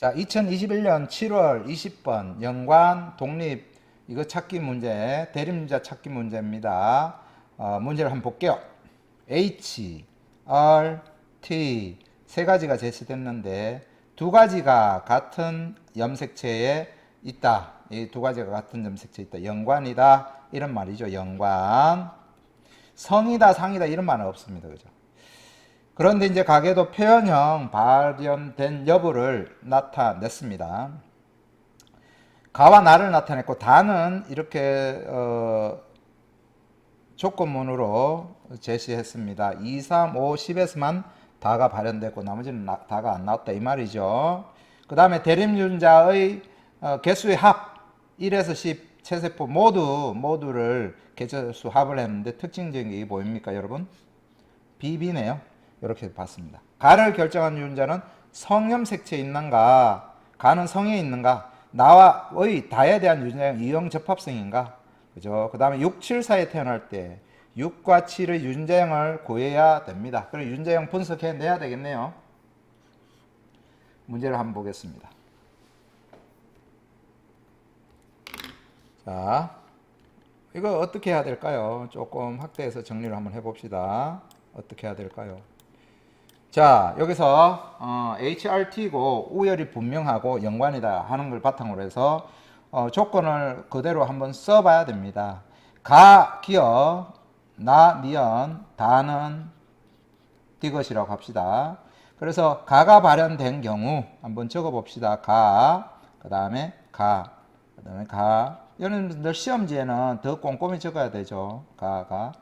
자, 2021년 7월 20번 연관 독립 이거 찾기 문제, 대립문자 찾기 문제입니다. 어, 문제를 한번 볼게요. H, R, T 세 가지가 제시됐는데 두 가지가 같은 염색체에 있다. 이 두 가지가 같은 염색체에 있다. 연관이다. 이런 말이죠. 연관. 성이다, 상이다 이런 말은 없습니다. 그죠? 그런데 이제 가계도 표현형 발현된 여부를 나타냈습니다. 가와 나를 나타냈고 다는 이렇게 어, 조건문으로 제시했습니다. 2, 3, 5, 10에서만 다가 발현됐고 나머지는 나- 다가 안 나왔다 이 말이죠. 그 다음에 대립윤자의 어, 개수의 합 1에서 10 체세포 모두 모두를 개체수 합을 했는데 특징적인 게 보입니까 여러분? 비비네요. 이렇게 봤습니다. 가를 결정한 유전자는 성염색체에 있는가? 가는 성에 있는가? 나와의 다에 대한 유전자 이형 접합성인가? 그죠? 그 다음에 6, 7 사이에 태어날 때 6과 7의 유전자형을 구해야 됩니다. 그럼 유전자형 분석해 내야 되겠네요. 문제를 한번 보겠습니다. 자, 이거 어떻게 해야 될까요? 조금 확대해서 정리를 한번 해봅시다. 어떻게 해야 될까요? 자, 여기서 어, HRT고 우열이 분명하고 연관이다 하는 걸 바탕으로 해서 어, 조건을 그대로 한번 써봐야 됩니다. 가, 기어, 나, 니은, 다는 디귿이라고 합시다. 그래서 가가 발현된 경우 한번 적어봅시다. 가, 그 다음에 가, 그 다음에 가. 여러분들 시험지에는 더 꼼꼼히 적어야 되죠. 가, 가.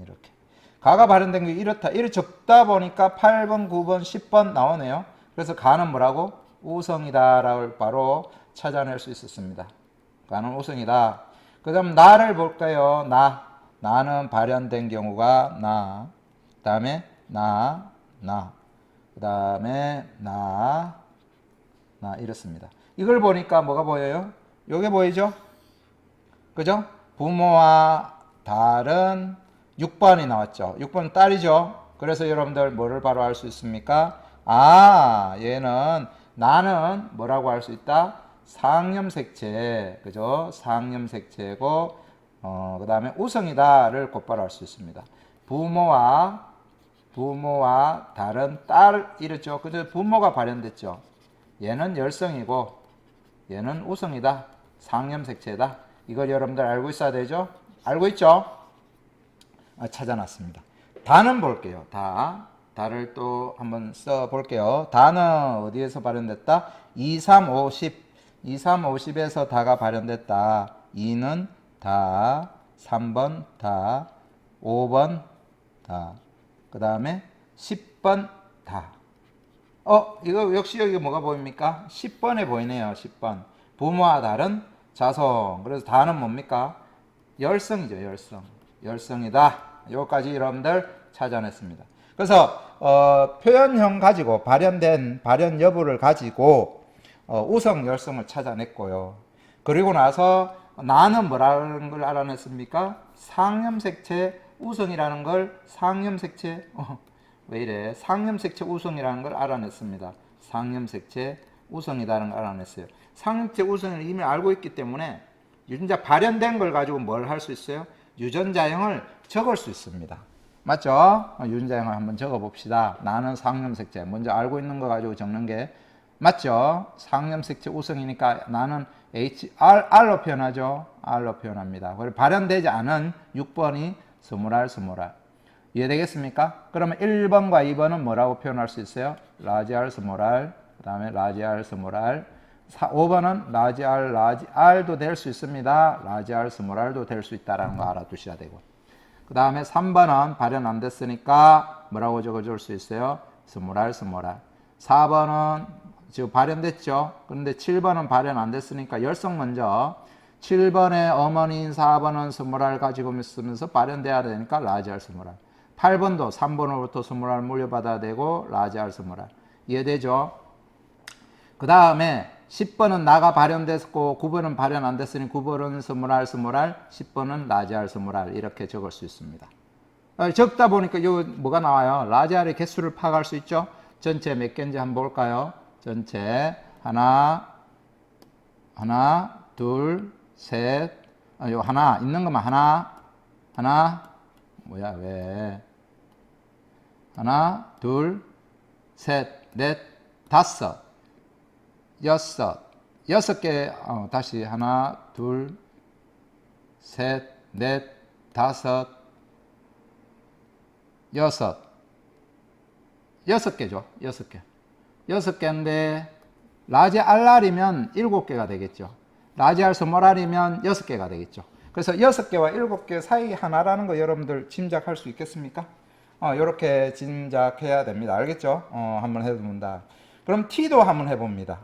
이렇게. 가가 발현된 게 이렇다. 이렇게 적다 보니까 8번, 9번, 10번 나오네요. 그래서 가는 뭐라고? 우성이다라고 바로 찾아낼 수 있었습니다. 가는 우성이다. 그 다음 나를 볼까요? 나. 나는 발현된 경우가 나. 그 다음에 나, 나. 그 다음에 나, 나 이렇습니다. 이걸 보니까 뭐가 보여요? 요게 보이죠? 그죠? 부모와 달은 6번이 나왔죠. 6번 딸이죠. 그래서 여러분들 뭐를 바로 알 수 있습니까? 아, 얘는 나는 뭐라고 할 수 있다? 상염색체, 그죠? 상염색체고, 어, 그 다음에 우성이다를 곧바로 알 수 있습니다. 부모와, 부모와 다른 딸, 이랬죠. 그죠? 부모가 발현됐죠. 얘는 열성이고, 얘는 우성이다. 상염색체다. 이걸 여러분들 알고 있어야 되죠? 알고 있죠? 아, 찾아놨습니다. 다는 볼게요. 다. 다를 또 한번 써 볼게요. 다는 어디에서 발현됐다? 2, 3, 5, 10. 2, 3, 5, 10에서 다가 발현됐다. 2는 다. 3번 다. 5번 다. 그 다음에 10번 다. 어, 이거 역시 여기 뭐가 보입니까? 10번에 보이네요. 10번. 부모와 다른 자성. 그래서 다는 뭡니까? 열성이죠. 열성. 열성이다. 요까지 여러분들 찾아냈습니다. 그래서 어, 표현형 가지고 발현된 발현 여부를 가지고 어, 우성 열성을 찾아냈고요. 그리고 나서 나는 뭐라는 걸 알아냈습니까? 상염색체 우성이라는 걸 상염색체 어, 왜 이래? 상염색체 우성이라는 걸 알아냈습니다. 상염색체 우성이라는 걸 알아냈어요. 상염색체 우성을 이미 알고 있기 때문에 유전자 발현된 걸 가지고 뭘 할 수 있어요? 유전자형을 적을 수 있습니다. 맞죠? 어, 유전자형을 한번 적어 봅시다. 나는 상염색체. 먼저 알고 있는 거 가지고 적는 게 맞죠? 상염색체 우성이니까 나는 H, R, R로 표현하죠. R로 표현합니다. 그리고 발현되지 않은 6번이 스물알, 스물알. 이해되겠습니까? 그러면 1번과 2번은 뭐라고 표현할 수 있어요? 라지 R, 스몰 R, 그 다음에 라지 R, 스몰 R. 5번은 라지 R, 라지 R도 될 수 있습니다. 라지 R, 스몰 R도 될 수 있다는 거 알아두셔야 되고. 그 다음에 3번은 발현 안 됐으니까 뭐라고 적어줄 수 있어요? 스몰 R. 4번은 지금 발현됐죠? 그런데 7번은 발현 안 됐으니까 열성 먼저 7번의 어머니인 4번은 스몰 R 가지고 있으면서 발현돼야 되니까 라지 R, 스몰 R. 8번도 3번으로부터 스몰 R 물려받아야 되고 라지 R, 스몰 R. 이해되죠? 그 다음에 10번은 나가 발현됐고 9번은 발현 안 됐으니 9번은 스몰 R, 스몰 R, 10번은 라지 R, 스몰 R 이렇게 적을 수 있습니다. 어, 적다 보니까 요 뭐가 나와요? 라지 R의 개수를 파악할 수 있죠? 전체 몇 개인지 한번 볼까요? 전체 하나, 하나, 둘, 셋, 아, 요 하나 있는 것만 하나, 하나, 뭐야 왜? 하나, 둘, 셋, 넷, 다섯, 여섯, 여섯 개, 어, 다시 하나, 둘, 셋, 넷, 다섯, 여섯, 여섯 개죠. 여섯 개. 여섯 개인데 라지 알랄이면 일곱 개가 되겠죠. 라지 알 스몰 알이면 여섯 개가 되겠죠. 그래서 여섯 개와 일곱 개 사이 하나라는 거 여러분들 짐작할 수 있겠습니까? 어, 이렇게 짐작해야 됩니다. 알겠죠? 어, 한번 해봅니다. 그럼 T도 한번 해봅니다.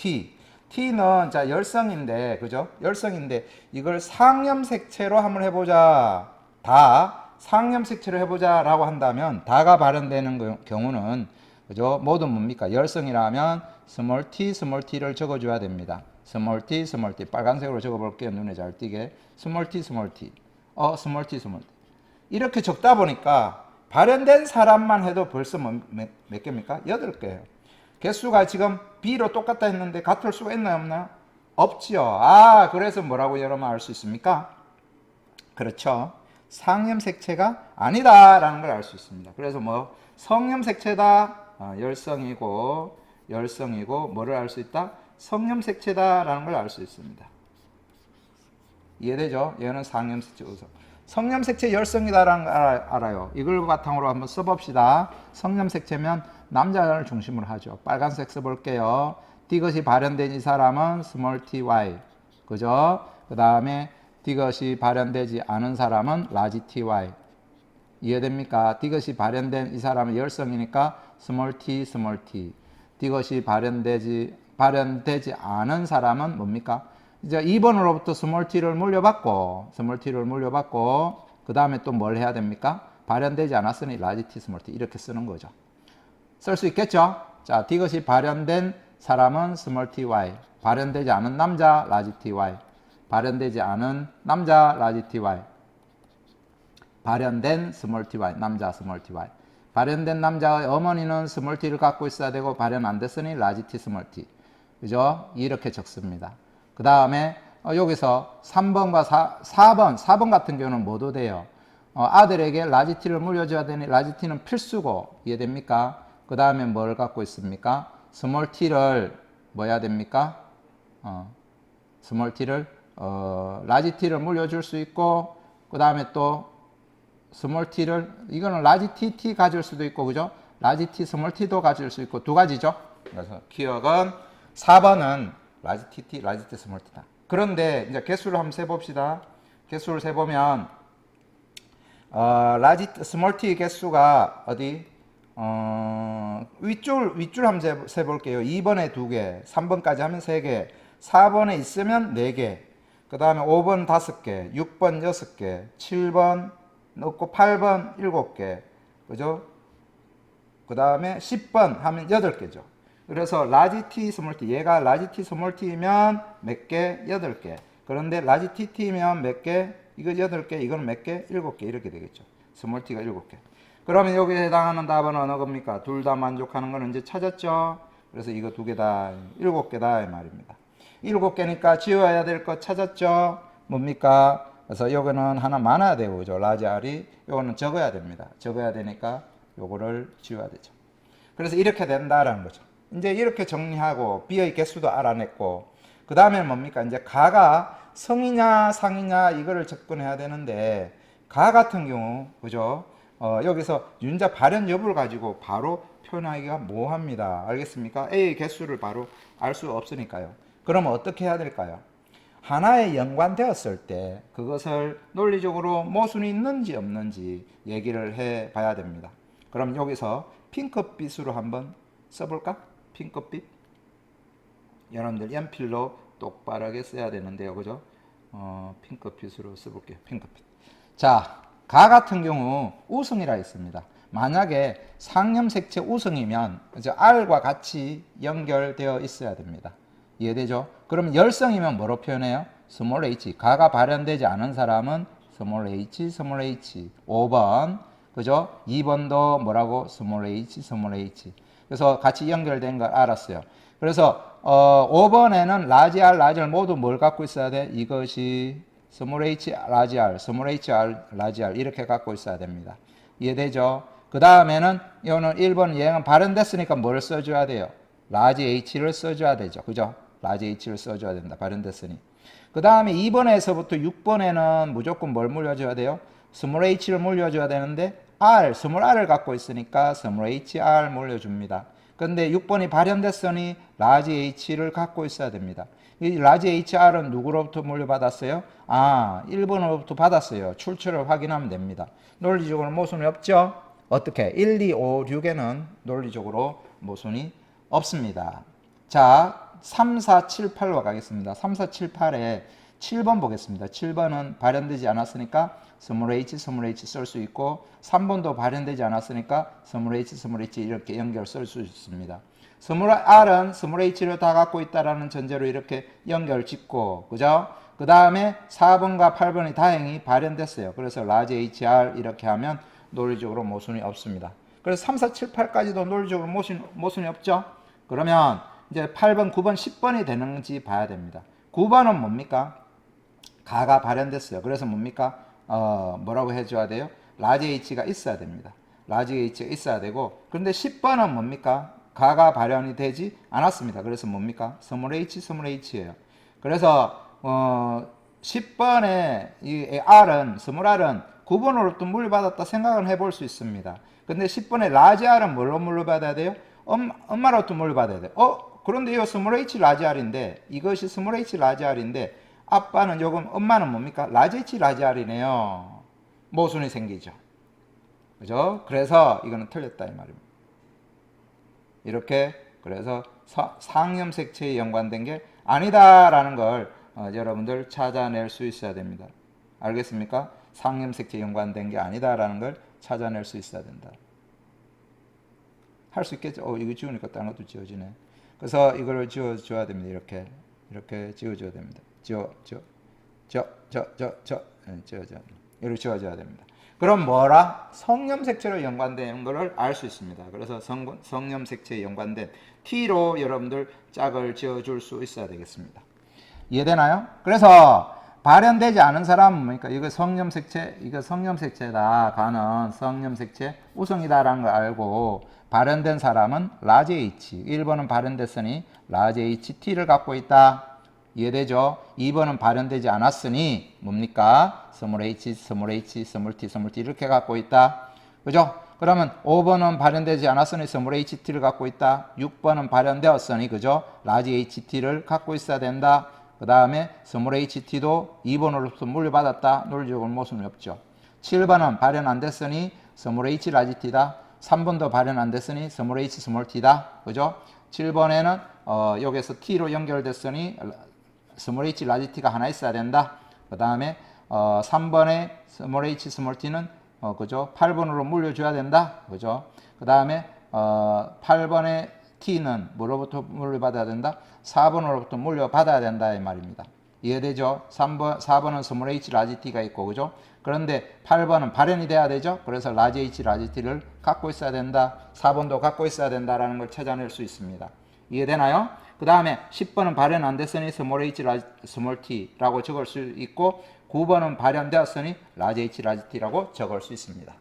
T. T는 자 열성인데 그죠? 열성인데 이걸 상염색체로 한번 해보자. 다 상염색체로 해보자라고 한다면 다가 발현되는 그 경우는 그죠? 모두 뭡니까? 열성이라면 스몰 t, 스몰 t를 적어줘야 됩니다. 스몰 t, 스몰 t 빨간색으로 적어볼게요. 눈에 잘 띄게. 스몰 t, 스몰 t. 어, 스몰 t, 스몰 t. 이렇게 적다 보니까 발현된 사람만 해도 벌써 뭐, 몇, 몇 개입니까? 여덟 개예요. 개수가 지금 B로 똑같다 했는데 같을 수가 있나요, 없나요? 없지요. 아, 그래서 뭐라고 여러분 알 수 있습니까? 그렇죠. 상염색체가 아니다라는 걸 알 수 있습니다. 그래서 뭐 성염색체다 아, 열성이고 열성이고 뭐를 알 수 있다? 성염색체다라는 걸 알 수 있습니다. 이해되죠? 얘는 상염색체 우선. 성염색체 열성이다라는 걸 알아- 알아요. 이걸 바탕으로 한번 써봅시다. 성염색체면 남자를 중심으로 하죠. 빨간색 써볼게요. 디귿이 발현된 이 사람은 스몰 ty. 그죠? 그 다음에 디귿이 발현되지 않은 사람은 라지 ty. 이해됩니까? 디귿이 발현된 이 사람은 열성이니까 스몰 t, 스몰 t. 디귿이 발현되지 발현되지 않은 사람은 뭡니까? 이제 2번으로부터 스몰 t를 물려받고 스몰 t를 물려받고 그 다음에 또 뭘 해야 됩니까? 발현되지 않았으니 라지 t, 스몰 t 이렇게 쓰는 거죠. 쓸 수 있겠죠? 자, 디귿이 발현된 사람은 스몰 ty, 발현되지 않은 남자 라지 ty, 발현되지 않은 남자 라지 ty, 발현된 스몰 ty, 남자 스몰 ty. 발현된 남자의 어머니는 스몰 t를 갖고 있어야 되고 발현 안 됐으니 라지 t 스몰 t. 그죠? 이렇게 적습니다. 그 다음에 어, 여기서 3번과 4, 4번, 4번 같은 경우는 뭐도 돼요? 어, 아들에게 라지 t를 물려줘야 되니 라지 t는 필수고 이해됩니까? 그 다음에 뭘 갖고 있습니까? 스몰 t를 뭐 해야 됩니까? 어, 스몰 t를 어, 라지 t를 물려줄 수 있고 그 다음에 또 스몰 t를 이거는 라지 tt 가질 수도 있고 그죠? 라지 t 스몰 t도 가질 수 있고 두 가지죠. 그래서 기억은 4번은 라지 tt, 라지 t 스몰 t다. 그런데 이제 개수를 한번 세 봅시다. 개수를 세 보면 어, 라지 스몰 t 개수가 어디 어, 윗줄 윗줄 한번 세, 세 볼게요. 2번에 두 개, 3번까지 하면 세 개, 4번에 있으면 네 개. 그 다음에 5번 다섯 개, 6번 여섯 개, 7번 넣고 8번 일곱 개, 그죠? 그 다음에 10번 하면 8개죠. 그래서 라지 T 스몰 T, 얘가 라지 T 스몰 T면 몇 개? 8개. 그런데 라지 TT면 몇 개? 이거 8개, 이거는 몇 개? 7개 이렇게 되겠죠. 스몰 T가 7개. 그러면 여기에 해당하는 답은 어느 겁니까? 둘 다 만족하는 건 이제 찾았죠? 그래서 이거 두 개 다, 7개다 이 말입니다. 7개니까 지워야 될거 찾았죠? 뭡니까? 그래서 요거는 하나 많아야 되고, 그죠? 라지 R이 요거는 적어야 됩니다. 적어야 되니까 요거를 지워야 되죠. 그래서 이렇게 된다라는 거죠. 이제 이렇게 정리하고 B의 개수도 알아냈고 그 다음에 뭡니까? 이제 가가 성이냐 상이냐 이거를 접근해야 되는데 가 같은 경우 그죠? 어, 여기서 윤자 발현 여부를 가지고 바로 표현하기가 모호합니다. 알겠습니까? A의 개수를 바로 알 수 없으니까요. 그러면 어떻게 해야 될까요? 하나에 연관되었을 때 그것을 논리적으로 모순이 있는지 없는지 얘기를 해 봐야 됩니다. 그럼 여기서 핑크빛으로 한번 써볼까? 핑크빛. 여러분들 연필로 똑바르게 써야 되는데요. 그죠? 어, 핑크빛으로 써볼게요. 핑크빛. 자, 가 같은 경우 우승이라 있습니다. 만약에 상염색체 우승이면 이제 R과 같이 연결되어 있어야 됩니다. 이해되죠? 그럼 열성이면 뭐로 표현해요? 스몰 h. 가가 발현되지 않은 사람은 스몰 h, 스몰 h. 5번. 그죠? 2번도 뭐라고? 스몰 h, 스몰 h. 그래서 같이 연결된 걸 알았어요. 그래서 어, 5번에는 라지 R, 라지 R 모두 뭘 갖고 있어야 돼? 이것이 스몰 h, 라지 R, 스몰 h, R, 라지 R 이렇게 갖고 있어야 됩니다. 이해되죠? 그 다음에는 이거는 1번 얘는 발현됐으니까 뭘 써줘야 돼요? 라지 H를 써줘야 되죠. 그죠? 라지 H를 써줘야 된다. 발현됐으니. 그 다음에 2번에서부터 6번에는 무조건 뭘 물려줘야 돼요? 스몰 h를 물려줘야 되는데 r, 스몰 r을 갖고 있으니까 스몰 hr 물려줍니다. 근데 6번이 발현됐으니 라지 h를 갖고 있어야 됩니다. 이 라지 hr은 누구로부터 물려받았어요? 아, 1번으로부터 받았어요. 출처를 확인하면 됩니다. 논리적으로 모순이 없죠? 어떻게? 1, 2, 5, 6에는 논리적으로 모순이 없습니다. 자, 3, 4, 7, 8로 가겠습니다. 3, 4, 7, 8에 7번 보겠습니다. 7번은 발현되지 않았으니까 스몰 h, 스몰 h 쓸 수 있고 3번도 발현되지 않았으니까 스몰 h, 스몰 h 이렇게 연결 쓸 수 있습니다. 스몰 r은 스몰 h를 다 갖고 있다라는 전제로 이렇게 연결 짓고 그죠? 그 다음에 4번과 8번이 다행히 발현됐어요. 그래서 라지 hr 이렇게 하면 논리적으로 모순이 없습니다. 그래서 3, 4, 7, 8까지도 논리적으로 모순, 모순이 없죠? 그러면 이제 8번, 9번, 10번이 되는지 봐야 됩니다. 9번은 뭡니까? 가가 발현됐어요. 그래서 뭡니까? 어, 뭐라고 해줘야 돼요? 라지 H가 있어야 됩니다. 라지 H가 있어야 되고, 그런데 10번은 뭡니까? 가가 발현이 되지 않았습니다. 그래서 뭡니까? 스몰 H, 스몰 H예요. 그래서, 어, 10번에 이 R은, 스몰 R은 9번으로부터 물려받았다 생각을 해볼 수 있습니다. 근데 10번에 라지 R은 뭘로 물려받아야 돼요? 엄, 엄마로부터 물려받아야 돼요. 어? 그런데 이거 스몰 H 라지 R인데, 이것이 스몰 H 라지 R인데, 아빠는 요금, 엄마는 뭡니까? 라지 H 라지 R이네요. 모순이 생기죠. 그죠? 그래서 이거는 틀렸다 이 말입니다. 이렇게 그래서 사, 상염색체에 연관된 게 아니다라는 걸 어, 여러분들 찾아낼 수 있어야 됩니다. 알겠습니까? 상염색체에 연관된 게 아니다라는 걸 찾아낼 수 있어야 된다. 할 수 있겠죠? 어, 이거 지우니까 다른 것도 지워지네. 그래서 이거를 지워줘야 됩니다. 이렇게 이렇게 지워줘야 됩니다. 지워 지워 저 저 저 저 지워져 이렇게 지워져야 됩니다. 그럼 뭐라? 성염색체로 연관된 것을 알 수 있습니다. 그래서 성, 성염색체에 연관된 T로 여러분들 짝을 지어줄 수 있어야 되겠습니다. 이해되나요? 그래서 발현되지 않은 사람은 뭡니까? 이거 성염색체, 이거 성염색체다. 가는 성염색체 우성이다라는 걸 알고 발현된 사람은 라지 H. 1번은 발현됐으니 라지 HT를 갖고 있다. 이해되죠? 2번은 발현되지 않았으니 뭡니까? 스몰 h, 스몰 h, 스몰 t, 스몰 t 이렇게 갖고 있다. 그죠? 그러면 5번은 발현되지 않았으니 스몰 ht를 갖고 있다. 6번은 발현되었으니 그죠? 라지 ht를 갖고 있어야 된다. 그 다음에 스몰 ht도 2번으로부터 물려받았다. 논리적으로 모순이 없죠. 7번은 발현 안 됐으니 스몰 h 라지 t다. 3번도 발현 안 됐으니 스몰 h 스몰 t다. 그죠? 7번에는 어, 여기서 t로 연결됐으니 스몰 h 라지 t가 하나 있어야 된다. 그 다음에 어, 3번에 스몰 h 스몰 t는 어, 그죠? 8번으로 물려줘야 된다. 그죠? 그 다음에 어, 8번의 t는 뭐로부터 물려받아야 된다? 4번으로부터 물려받아야 된다 이 말입니다. 이해되죠? 3번, 4번은 스몰 h 라지 t가 있고 그죠? 그런데 8번은 발현이 돼야 되죠? 그래서 라지 h 라지 t를 갖고 있어야 된다. 4번도 갖고 있어야 된다라는 걸 찾아낼 수 있습니다. 이해되나요? 그 다음에 10번은 발현 안 됐으니 스몰 h 라지, 스몰 t라고 적을 수 있고 9번은 발현되었으니 라지 h 라지 t라고 적을 수 있습니다.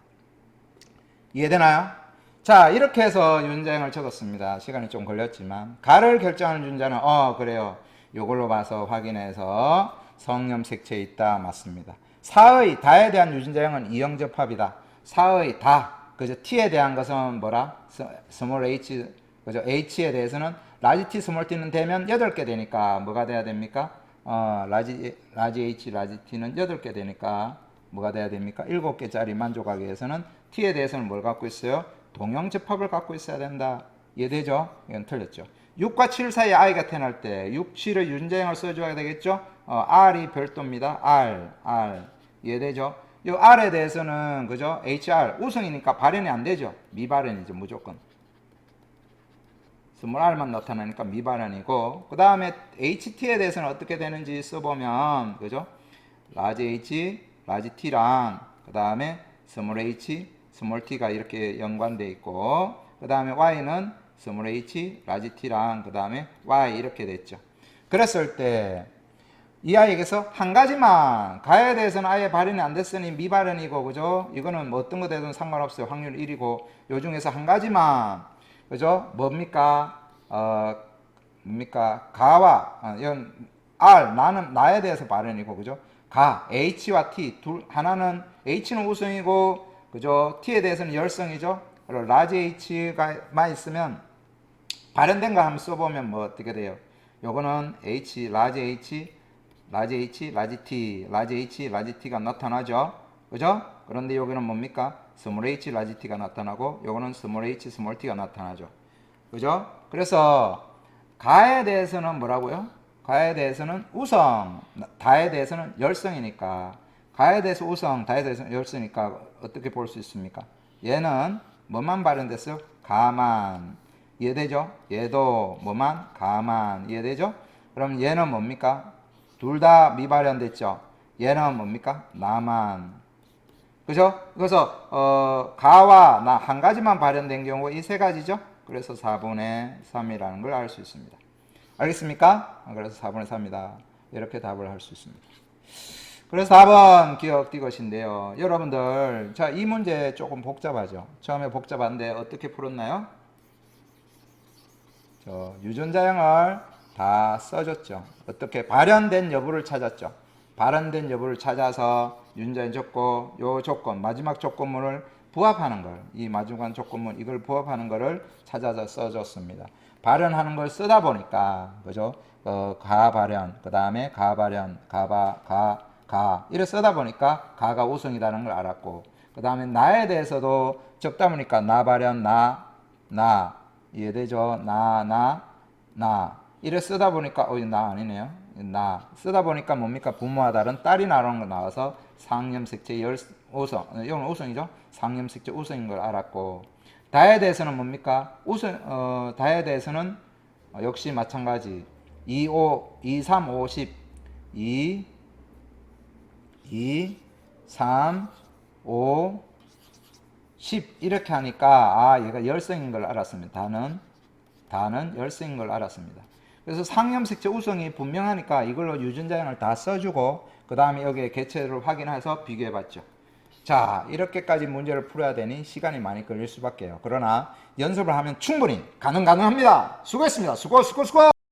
이해되나요? 자 이렇게 해서 윤자형을 적었습니다. 시간이 좀 걸렸지만 가를 결정하는 윤자는 어 그래요. 요걸로 봐서 확인해서 성염색체에 있다 맞습니다. 사의 다에 대한 유진자형은 이형접합이다. 사의 다 그죠? t에 대한 것은 뭐라? 스몰 h 그죠? h에 대해서는 라지 t 스몰 t는 되면 8개 되니까 뭐가 돼야 됩니까? 어, 라지 라지 h 라지 t는 8개 되니까 뭐가 돼야 됩니까? 7개짜리 만족하기 위해서는 t에 대해서는 뭘 갖고 있어요? 동형접합을 갖고 있어야 된다. 이해되죠? 이건 틀렸죠. 6과 7 사이에 i가 태어날 때 6, 7의 윤자형을 써줘야 되겠죠? 어, r이 별도입니다. r, r. 이해되죠? 이 r에 대해서는 그죠? hr 우성이니까 발현이 안 되죠. 미발현이죠 무조건. 스몰 r만 나타나니까 미발현이고 그 다음에 ht에 대해서는 어떻게 되는지 써보면 그죠? 라지 h, 라지 t랑 그 다음에 스몰 h, 스몰 t가 이렇게 연관돼 있고 그 다음에 y는 스몰 h, 라지 t랑 그 다음에 y 이렇게 됐죠. 그랬을 때 이 아이에게서 한 가지만 가에 대해서는 아예 발현이 안 됐으니 미발현이고 그죠? 이거는 뭐 어떤 거 되든 상관없어요. 확률 1이고 요 중에서 한 가지만 그죠? 뭡니까? 어 뭡니까? 가와 아, 이건 R 나는 나에 대해서 발현이고 그죠? 가 H와 T 둘 하나는 H는 우성이고 그죠? T에 대해서는 열성이죠. 그리고 라지 H가만 있으면 발현된 거 한번 써보면 뭐 어떻게 돼요? 요거는 H 라지 H 라지 H 라지 T 라지 H 라지 T가 나타나죠. 그죠? 그런데 여기는 뭡니까? 스몰 H 라지 T가 나타나고 요거는 스몰 H 스몰 T가 나타나죠. 그죠? 그래서 가에 대해서는 뭐라고요? 가에 대해서는 우성, 다에 대해서는 열성이니까 가에 대해서 우성, 다에 대해서 열성이니까 어떻게 볼 수 있습니까? 얘는 뭐만 발현됐어요? 가만 이해되죠? 얘도 뭐만? 가만 이해되죠? 그럼 얘는 뭡니까? 둘 다 미발현됐죠? 얘는 뭡니까? 나만 그죠? 그래서 어, 가와 나 한 가지만 발현된 경우 이 세 가지죠. 그래서 4분의 3이라는 걸 알 수 있습니다. 알겠습니까? 아, 그래서 4분의 3이다. 이렇게 답을 할 수 있습니다. 그래서 4번 기억 이것인데요. 여러분들, 자, 이 문제 조금 복잡하죠. 처음에 복잡한데 어떻게 풀었나요? 저 유전자형을 다 써줬죠. 어떻게 발현된 여부를 찾았죠. 발현된 여부를 찾아서 유전자의 조건, 요 조건, 마지막 조건문을 부합하는 걸, 이 마지막 조건문 이걸 부합하는 거를 찾아서 써줬습니다. 발현하는 걸 쓰다 보니까 그죠? 어, 가 발현, 그 다음에 가 발현, 가바, 가, 가. 이래 쓰다 보니까 가가 우성이라는 걸 알았고 그 다음에 나에 대해서도 적다 보니까 나 발현, 나, 나 이해되죠? 나, 나, 나. 이래 쓰다 보니까 어, 나 아니네요. 나. 쓰다 보니까 뭡니까? 부모와 다른 딸이 나오는 거 나와서 상염색체 열 우성 이건 우성이죠? 상염색체 우성인 걸 알았고 다에 대해서는 뭡니까? 우성 어 다에 대해서는 어, 역시 마찬가지. 2, 5, 2, 3, 5, 10 2 2 3 5 10 이렇게 하니까 아 얘가 열성인 걸 알았습니다 다는 다는 열성인 걸 알았습니다. 그래서 상염색체 우성이 분명하니까 이걸로 유전자형을 다 써주고 그 다음에 여기에 개체를 확인해서 비교해봤죠. 자 이렇게까지 문제를 풀어야 되니 시간이 많이 걸릴 수밖에요. 그러나 연습을 하면 충분히 가능 가능합니다. 수고했습니다. 수고 수고 수고.